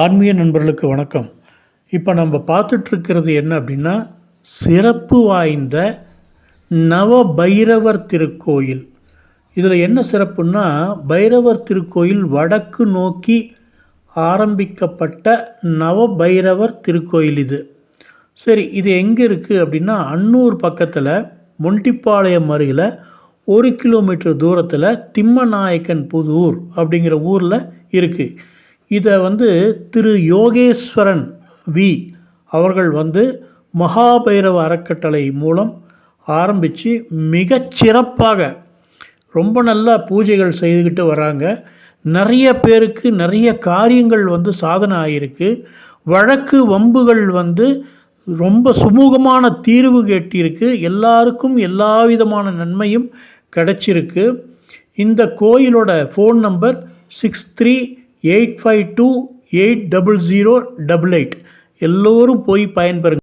ஆன்மீக நண்பர்களுக்கு வணக்கம். இப்போ நம்ம பார்த்துட்ருக்கிறது என்ன அப்படின்னா சிறப்பு வாய்ந்த நவ பைரவர் திருக்கோயில். இதில் என்ன சிறப்புன்னா பைரவர் திருக்கோயில் வடக்கு நோக்கி ஆரம்பிக்கப்பட்ட நவ பைரவர் திருக்கோயில் இது. சரி இது எங்கே இருக்குது அப்படின்னா அன்னூர் பக்கத்தில் மொண்டிப்பாளையம் அருகில் ஒரு கிலோமீட்டர் தூரத்தில் திம்மநாயக்கன் புதூர் அப்படிங்கிற ஊரில் இருக்குது இதை வந்து திரு யோகேஸ்வரன் வி அவர்கள் வந்து மகாபைரவ அறக்கட்டளை மூலம் ஆரம்பித்து மிகச்சிறப்பாக ரொம்ப நல்லா பூஜைகள் செய்துக்கிட்டு வராங்க. நிறைய பேருக்கு நிறைய காரியங்கள் வந்து சாதனை ஆகியிருக்கு வழக்கு வம்புகள் வந்து ரொம்ப சுமூகமான தீர்வு கேட்டிருக்கு. எல்லாருக்கும் எல்லா விதமான நன்மையும் கிடைச்சிருக்கு. இந்த கோயிலோட phone number six three eight five two eight double zero double eight. எல்லோரும் போய் பயன்பெறுங்க.